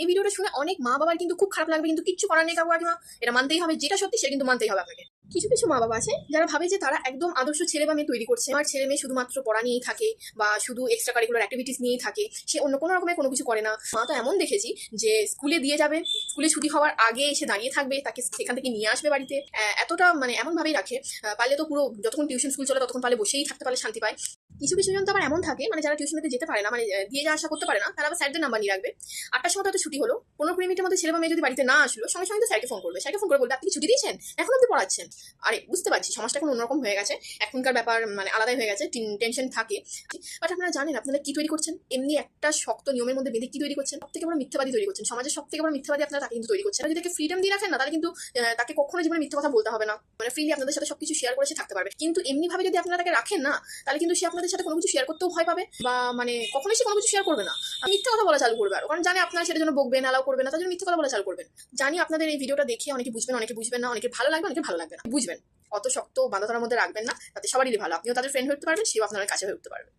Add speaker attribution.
Speaker 1: এই ভিডিওটা শুনে অনেক মা বাবার কিন্তু খুব খারাপ লাগবে, কিন্তু কিচ্ছু করার নেই কাকু কাকিমা এটা মানতেই হবে, যেটা সত্যি সেটা কিন্তু মানতেই হবে আপনাকে। কিছু কিছু মা বাবা আছে যারা ভাবে যে তারা একদম আদর্শ ছেলে বা মেয়ে তৈরি করছে। আমার ছেলে মেয়ে শুধুমাত্র পড়া নিয়েই থাকে বা শুধু এক্সট্রা কারিকুলার অ্যাক্টিভিটিস নিয়েই থাকে। সে অন্য কোনো রকমের কোনো কিছু করে না। মা তো এমন দেখেছি যে স্কুলে দিয়ে যাবে স্কুলে ছুটি হওয়ার আগে এসে দাঁড়িয়ে থাকবে, তাকে সেখান থেকে নিয়ে আসবে বাড়িতে। এতটা মানে এমন ভাবেই রাখে পারলে তো পুরো যতক্ষণ টিউশন স্কুল চলে ততক্ষণ পারলে বসেই থাকতে পারলে শান্তি পায়। কিছু কিছু জন তো আবার এমন থাকে মানে যারা টিউশনিতে যেতে পারে না মানে দিয়ে যাওয়া আসা করতে পারে না, তারা আবার স্যারদের নাম্বার নিয়ে রাখবে। আটটার সময় তো ছুটি হলো, পনেরো কুড়ি মিনিটের মধ্যে ছেলে বা মেয়ে যদি বাড়িতে না আসলো, সঙ্গে সঙ্গে তো স্যারকে ফোন করবে। স্যারকে ফোন করে বলবে, আপনি ছুটি দিয়েছেন? এখন আপনি পড়াচ্ছেন? আরে, বুঝতে পারছি, সমাজটা এখন অন্যরকম হয়ে গেছে। এখনকার ব্যাপার মানে আলাদাই হয়ে গেছে টেনশন থাকে। বাট আপনারা জানেন, আপনারা কি তৈরি করছেন? এমনি একটা শক্ত নিয়মের মধ্যে বেঁধে কি তৈরি করছেন? সব থেকে বড় মিথ্যাবাদী তৈরি করছেন। সমাজের সব থেকে বড় মিথ্যাবাদী আপনারা তাকে কিন্তু তৈরি করছে। যদি তাকে ফ্রিডম দিয়ে রাখেন না, তাহলে কিন্তু তাকে কখনো জীবনে মিথ্যা কথা বলতে হবে না। মানে ফ্রিলি আপনাদের সাথে সবকিছু শেয়ার করে সে থাকতে পারবে। কিন্তু এমনি ভাবে যদি আপনারা তাকে রাখেন না, তাহলে কিন্তু সে আপনাদের সাথে কোনো কিছু শেয়ার করতেও ভয় পাবে বা মানে কখনোই সে কোনো কিছু শেয়ার করবে না। মিথ্যা কথা বলা চালু করবে আর। কারণ জানে আপনারা সেটা জন্য বকবেন অ্যালাউ করবে না, তার জন্য মিথ্যা কথা বলা চালু করবেন। জানি আপনাদের এই ভিডিওটা দেখে অনেকে বুঝবেন অনেকে বুঝবেন না, অনেকে ভালো লাগবে, অনেকে ভালো লাগবে না। বুঝবেন। অত শক্ত বাঁধাধরার মধ্যে রাখবেন না, তাতে সবারই ভালো। আপনিও তাদের ফ্রেন্ড উঠতে পারবেন, সেও আপনার কাছে হয়ে উঠতে পারবে।